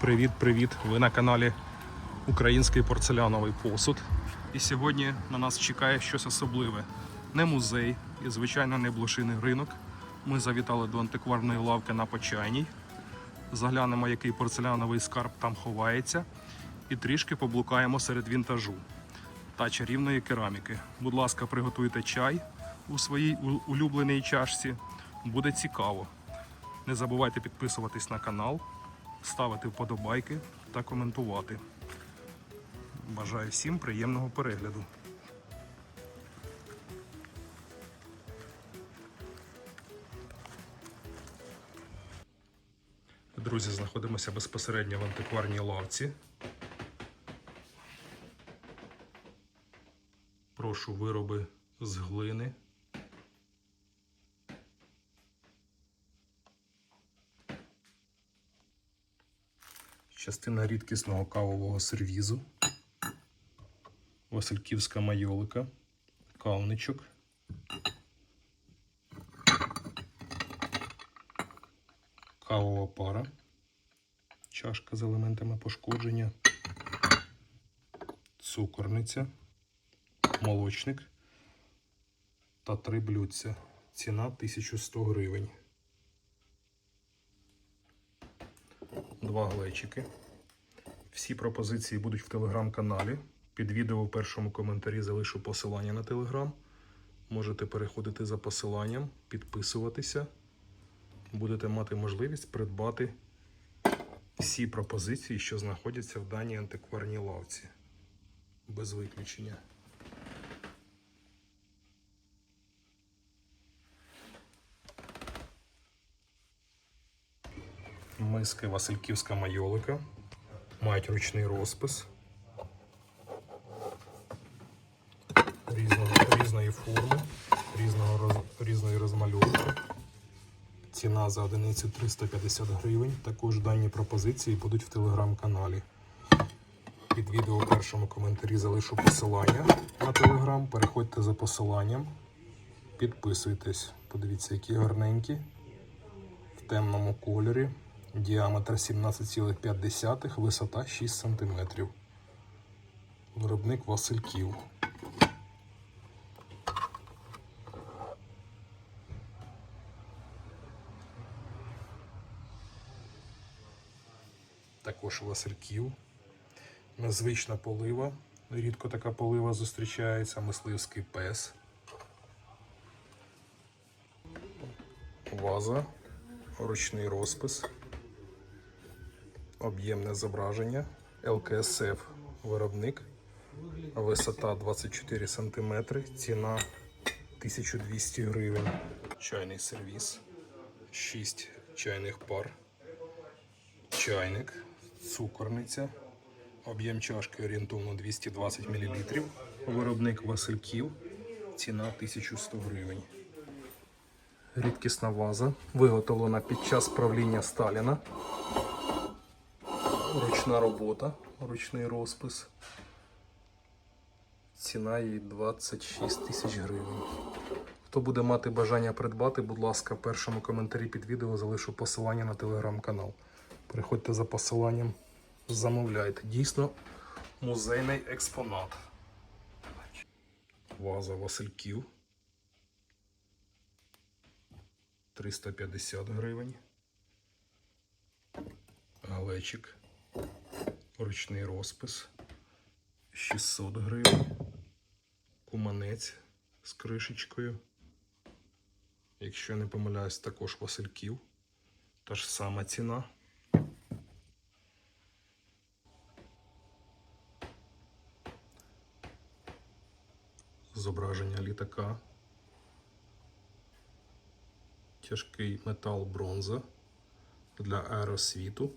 Привіт-привіт! Ви на каналі Український порцеляновий посуд. І сьогодні на нас чекає щось особливе. Не музей і, звичайно, не блошиний ринок. Ми завітали до антикварної лавки на Почайній. Заглянемо, який порцеляновий скарб там ховається, і трішки поблукаємо серед вінтажу та чарівної кераміки. Будь ласка, приготуйте чай у своїй улюбленій чашці. Буде цікаво. Не забувайте підписуватись на канал, ставити вподобайки та коментувати. Бажаю всім приємного перегляду. Друзі, знаходимося безпосередньо в антикварній лавці. Прошу вироби з глини. Частина рідкісного кавового сервізу. Васильківська майолика, кавничок. Кавова пара. Чашка з елементами пошкодження. Цукорниця молочник та три блюдця. Ціна 1100 гривень. Два глечики. Всі пропозиції будуть в телеграм-каналі. Під відео в першому коментарі залишу посилання на телеграм. Можете переходити за посиланням, підписуватися. Будете мати можливість придбати всі пропозиції, що знаходяться в даній антикварній лавці. Без виключення. Миски Васильківська майолика. Мають ручний розпис. Різного, різної форми, різного різної розмальовки. Ціна за одиницю 350 гривень. Також дані пропозиції будуть в телеграм-каналі. Під відео в першому коментарі залишу посилання на телеграм. Переходьте за посиланням, підписуйтесь. Подивіться, які гарненькі в темному кольорі. Діаметр 17,5, висота 6 см. Виробник Васильків. Також Васильків. Незвична полива. Рідко така полива зустрічається. Мисливський пес. Ваза. Ручний розпис. Об'ємне зображення. ЛКСФ виробник. Висота 24 см. Ціна 1200 гривень. Чайний сервіс. 6 чайних пар. Чайник. Цукорниця. Об'єм чашки орієнтовно 220 мл. Виробник Васильків. Ціна 1100 гривень. Рідкісна ваза, виготовлена під час правління Сталіна. Ручна робота, ручний розпис. Ціна її 26 тисяч гривень. Хто буде мати бажання придбати, будь ласка, в першому коментарі під відео залишу посилання на телеграм-канал. Переходьте за посиланням, замовляйте. Дійсно музейний експонат. Ваза Васильків. 350 гривень. Галечик. Ручний розпис. 600 гривень. Куманець з кришечкою. Якщо не помиляюсь, також Васильків. Та ж сама ціна. Зображення літака. Тяжкий метал бронза для аеросвіту.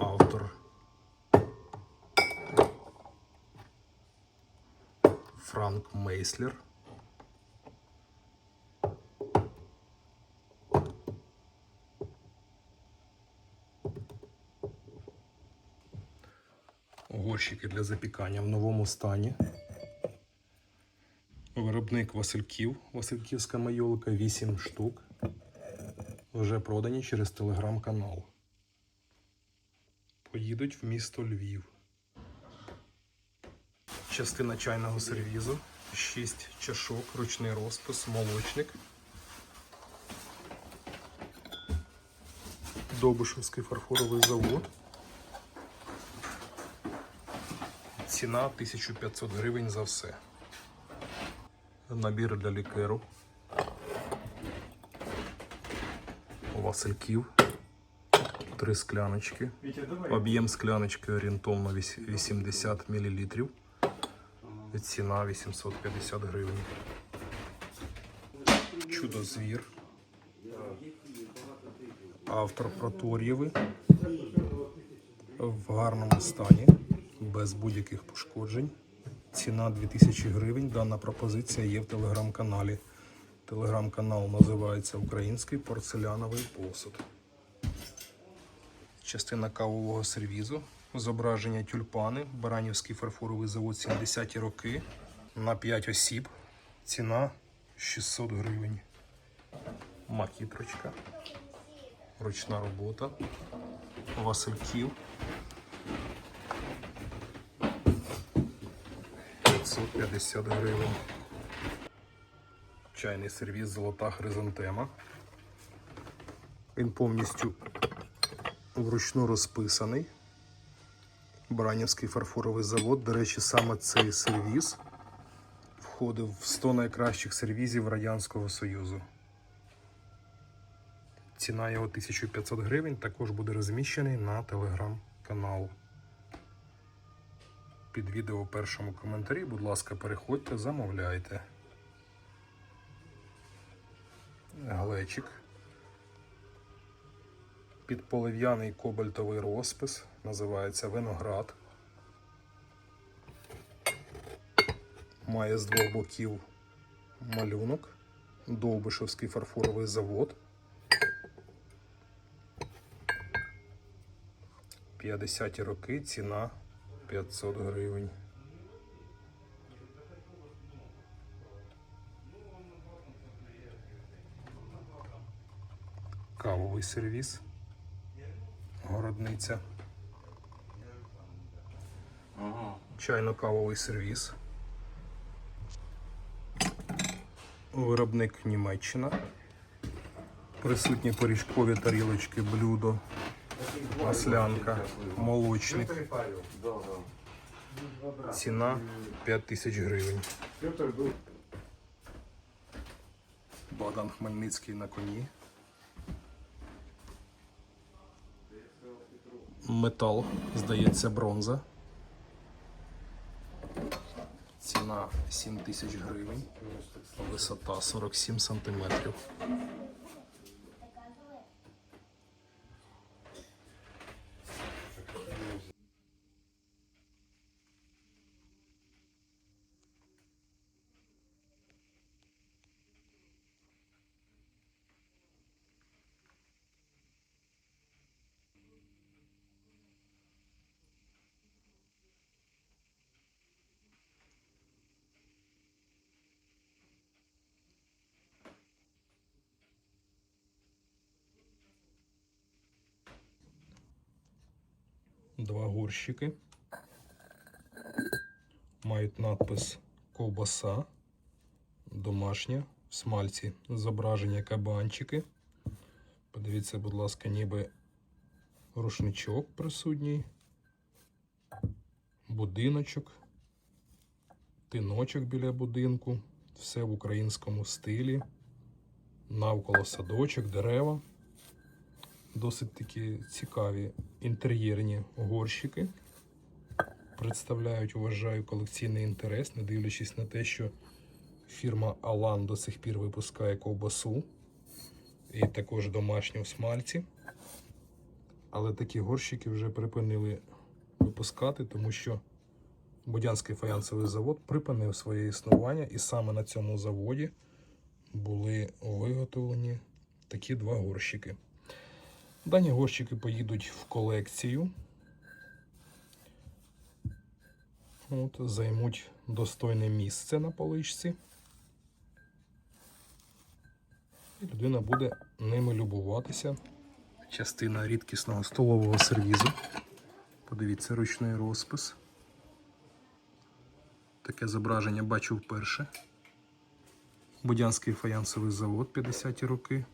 Автор Франк Горщики для запікання в новому стані. Виробник Васильків, Васильківська майолика 8 штук. вже продані через телеграм-канал. Поїдуть в місто Львів. Частина чайного сервізу, 6 чашок, ручний розпис, молочник. Добишевський фарфоровий завод. Ціна 1500 гривень за все. Набір для лікеру. Васильків. Три скляночки. Об'єм скляночки орієнтовно віс- 80 мл. Ціна 850 гривень. Чудо звір. Автор протор'єви. В гарному стані, без будь-яких пошкоджень. Ціна 2000 гривень. Дана пропозиція є в телеграм-каналі. Телеграм-канал називається Український порцеляновий посуд. Частина кавового сервізу. Зображення тюльпани. Баранівський фарфоровий завод 70-ті роки. На 5 осіб. Ціна 600 гривень. Макітрочка. Ручна робота. Васильків. 550 гривень. Чайний сервіс золота хризантема. Він повністю вручну розписаний. Бранівський фарфоровий завод. До речі, саме цей сервіз входив в 100 найкращих сервізів Радянського Союзу. Ціна його 1500 гривень також буде розміщений на телеграм-канал. Під відео в першому коментарі, будь ласка, переходьте, замовляйте. Глечик. Підполив'яний кобальтовий розпис. Називається виноград. Має з двох боків малюнок. Довбишевський фарфоровий завод. 50 роки, ціна 500 гривень. Кавовий сервіс. Городниця. Чайно-кавовий сервіс. Виробник Німеччина. Присутні поріжкові тарілочки, блюдо, маслянка, молочник. Ціна 5000 гривень. Богдан Хмельницький на коні. Метал, здається, бронза. Ціна 7 тисяч гривень. Висота 47 сантиметрів. Два горщики. Мають надпис ковбаса. Домашня в смальці. Зображення кабанчики. Подивіться, будь ласка, ніби рушничок присутній. Будиночок. Тиночок біля будинку. Все в українському стилі. Навколо садочок, дерева. Досить такі цікаві інтер'єрні горщики. Представляють, вважаю, колекційний інтерес, не дивлячись на те, що фірма Алан до сих пір випускає ковбасу і також домашню в смальці. Але такі горщики вже припинили випускати, тому що Будянський фаянсовий завод припинив своє існування, і саме на цьому заводі були виготовлені такі два горщики. Дані горщики поїдуть в колекцію. От, займуть достойне місце на поличці. І людина буде ними любуватися. Частина рідкісного столового сервізу. Подивіться, ручний розпис. Таке зображення бачу вперше. Будянський фаянсовий завод 50-ті роки.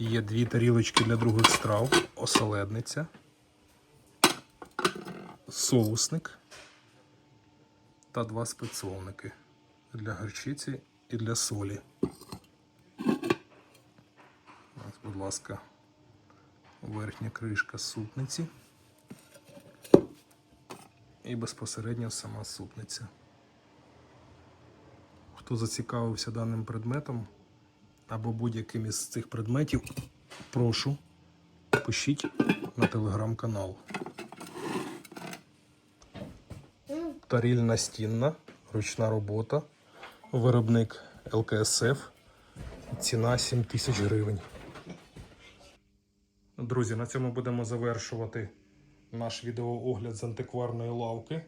Є дві тарілочки для других страв, оселедниця, соусник. Та два спецовники для горчиці і для солі. Ось, будь ласка, верхня кришка супниці. І безпосередньо сама супниця. Хто зацікавився даним предметом або будь-яким із цих предметів, прошу пишіть на телеграм-канал. Таріль настінна, ручна робота, виробник ЛКСФ, ціна 7 тисяч гривень. Друзі, на цьому будемо завершувати наш відеоогляд з антикварної лавки.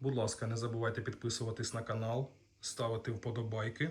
Будь ласка, не забувайте підписуватись на канал, ставити вподобайки.